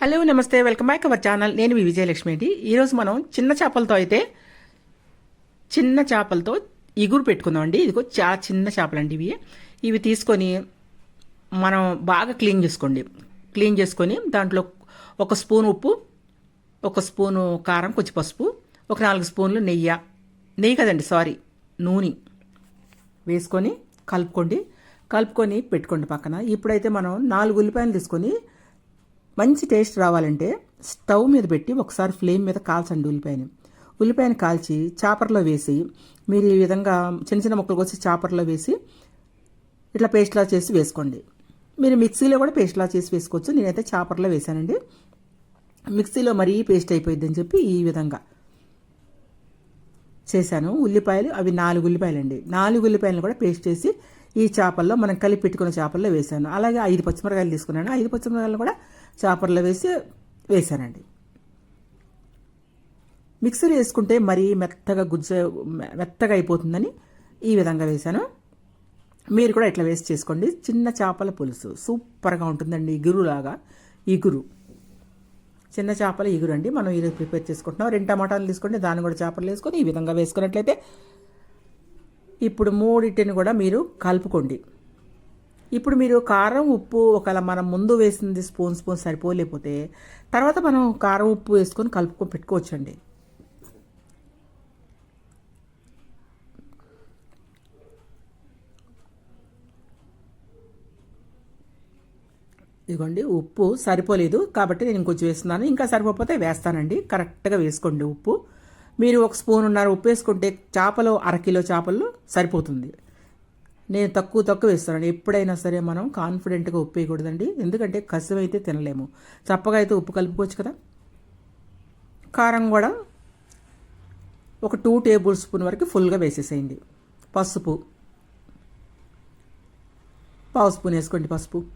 Hello నమస్తే. Welcome back our channel. నేను మీ విజయలక్ష్మి అండి ఈరోజు మనం చిన్న చేపలతో అయితే చిన్న చేపలతో ఇగురు పెట్టుకుందాం అండి. ఇదిగో చాలా చిన్న చేపలు అండి ఇవి. ఇవి తీసుకొని మనం బాగా క్లీన్ చేసుకోండి. క్లీన్ చేసుకొని దాంట్లో ఒక స్పూన్ ఉప్పు ఒక స్పూను కారం కొంచెం పసుపు ఒక నాలుగు స్పూన్లు నెయ్యి. నెయ్యి కదండి సారీ నూనె వేసుకొని కలుపుకోండి. కలుపుకొని పెట్టుకోండి పక్కన. ఇప్పుడైతే మనం నాలుగు ఉల్లిపాయలు తీసుకొని మంచి టేస్ట్ రావాలంటే స్టవ్ మీద పెట్టి ఒకసారి ఫ్లేమ్ మీద కాల్చండి ఉల్లిపాయని. ఉల్లిపాయని కాల్చి చాపర్లో వేసి మీరు ఈ విధంగా చిన్న చిన్న ముక్కలు కోసి చాపర్లో వేసి ఇట్లా పేస్ట్లా చేసి వేసుకోండి. మీరు మిక్సీలో కూడా పేస్ట్లా చేసి వేసుకోవచ్చు. నేనైతే చాపర్లో వేశానండి. మిక్సీలో మరీ పేస్ట్ అయిపోయిద్దని చెప్పి ఈ విధంగా చేశాను. ఉల్లిపాయలు అవి నాలుగు ఉల్లిపాయలు అండి నాలుగు ఉల్లిపాయలను కూడా పేస్ట్ చేసి ఈ చేపల్లో మనం కలిపి పెట్టుకున్న చేపల్లో వేశాను. అలాగే ఐదు పచ్చిమిరకాయలు తీసుకున్నాను. ఐదు పచ్చిమిరకాయలు కూడా చేపల్లో వేసి వేశానండి. మిక్సర్ వేసుకుంటే మరీ మెత్తగా గుజ్జ మెత్తగా అయిపోతుందని ఈ విధంగా వేశాను. మీరు కూడా ఇట్లా వేసి చేసుకోండి. చిన్న చేపల పులుసు సూపర్గా ఉంటుందండి ఇగురులాగా ఇగురు. చిన్న చేపల ఇగురు అండి. మనం ఈరోజు ప్రిపేర్ చేసుకుంటున్నాం. రెండు టమాటాలు తీసుకోండి దాన్ని కూడా చేపలు వేసుకొని ఈ విధంగా వేసుకున్నట్లయితే ఇప్పుడు మూడింటిని కూడా మీరు కలుపుకోండి. ఇప్పుడు మీరు కారం ఉప్పు ఒకవేళ మనం ముందు వేసింది స్పూన్ స్పూన్ సరిపోలేకపోతే తర్వాత మనం కారం ఉప్పు వేసుకొని కలుపుకొని పెట్టుకోవచ్చండి. ఇదిగోండి ఉప్పు సరిపోలేదు కాబట్టి నేను ఇంకొంచెం వేస్తున్నాను. ఇంకా సరిపోతే వేస్తానండి. కరెక్ట్గా వేసుకోండి ఉప్పు. మీరు ఒక స్పూన్ ఉన్నారు ఉప్పు వేసుకుంటే చేపలు అరకిలో చేపలు సరిపోతుంది. నేను తక్కువ తక్కువ వేస్తాను ఎప్పుడైనా సరే మనం కాన్ఫిడెంట్గా ఉప్పు వేయకూడదండి ఎందుకంటే కసం అయితే తినలేము. చప్పగా అయితే ఉప్పు కలుపుకోవచ్చు కదా? కారం కూడా ఒక టూ టేబుల్ స్పూన్ వరకు ఫుల్గా వేసేసేయండి. పసుపు. పావు స్పూన్ వేసుకోండి పసుపు.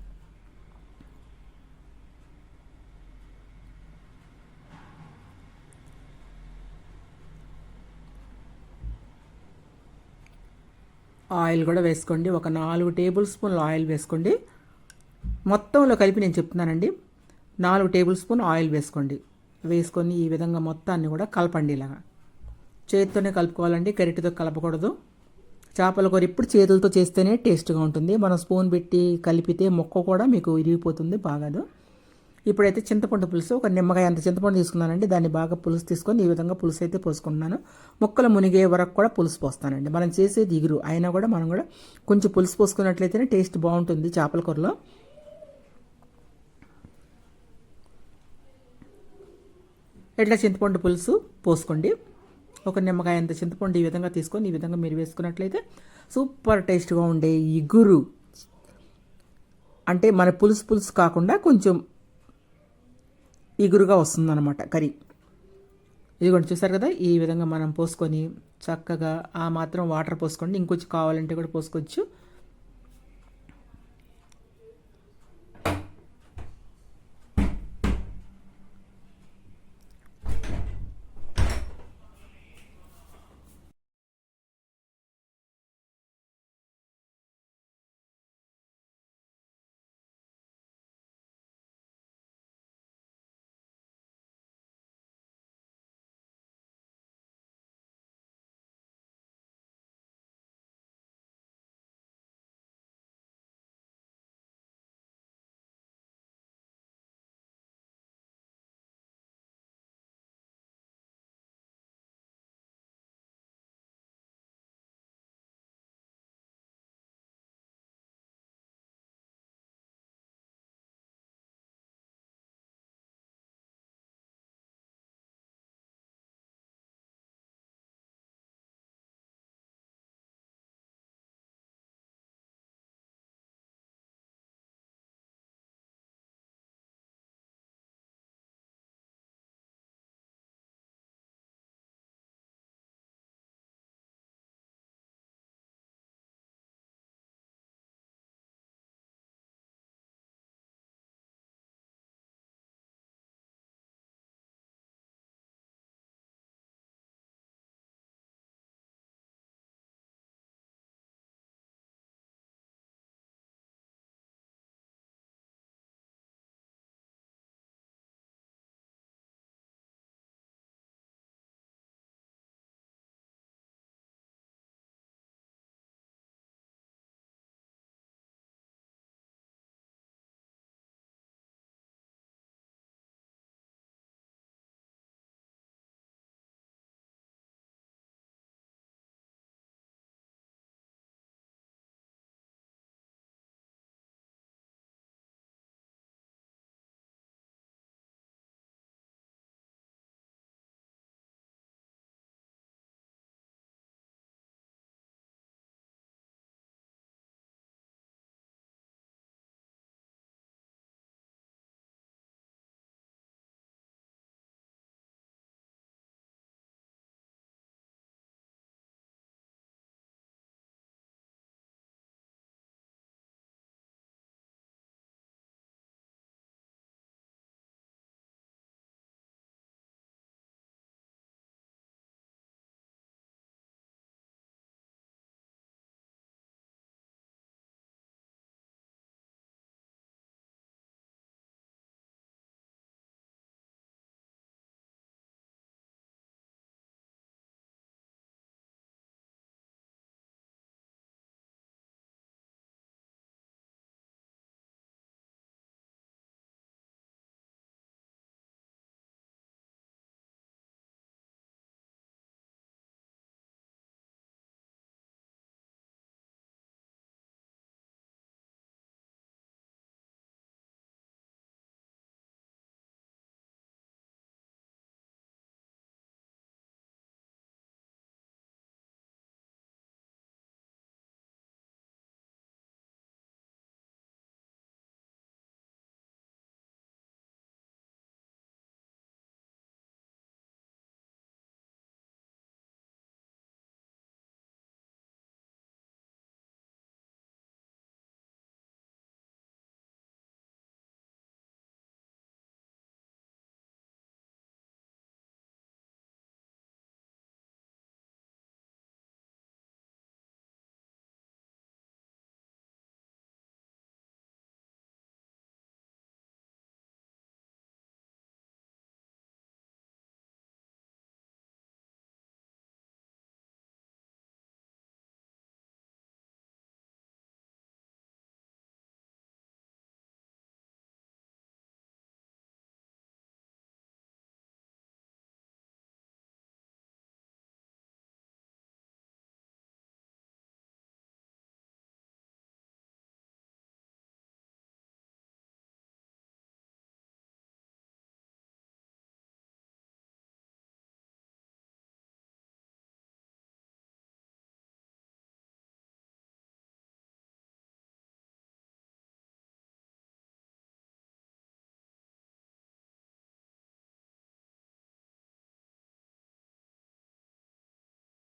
ఆయిల్ కూడా వేసుకోండి. ఒక నాలుగు టేబుల్ స్పూన్లు ఆయిల్ వేసుకోండి. మొత్తంలో కలిపి నేను చెప్తున్నానండి. నాలుగు టేబుల్ స్పూన్ ఆయిల్ వేసుకోండి. వేసుకొని ఈ విధంగా మొత్తాన్ని కూడా కలపండి ఇలాగా. చేతితోనే కలుపుకోవాలండి. గరిటెతో కలపకూడదు. చేపల కూర ఇప్పుడు చేతులతో చేస్తేనే టేస్ట్గా ఉంటుంది. మనం స్పూన్ పెట్టి కలిపితే మొక్క కూడా మీకు ఇరిగిపోతుంది బాగాదు. ఇప్పుడైతే చింతపండు పులుసు ఒక నిమ్మకాయ అంత చింతపండు తీసుకున్నానండి. దాన్ని బాగా పులుసు తీసుకొని ఈ విధంగా పులుసు అయితే పోసుకుంటున్నాను. ముక్కలు మునిగే వరకు కూడా పులుసు పోస్తానండి. మనం చేసేది ఇగురు. అయినా కూడా మనం కూడా కొంచెం పులుసు పోసుకున్నట్లయితేనే టేస్ట్ బాగుంటుంది చేపల కూరలో. ఎట్లా చింతపండు పులుసు పోసుకోండి. ఒక నిమ్మకాయ అంత చింతపండు ఈ విధంగా తీసుకొని ఈ విధంగా మీరు వేసుకున్నట్లయితే సూపర్ టేస్ట్గా ఉండే ఇగురు. అంటే మన పులుసు పులుసు కాకుండా కొంచెం ఇగురుగా వస్తుందన్నమాట కర్రీ. ఇదిగోండి చూసారు కదా? ఈ విధంగా మనం పోసుకొని చక్కగా ఆ మాత్రం వాటర్ పోసుకోండి. ఇంకొంచెం కావాలంటే కూడా పోసుకోవచ్చు.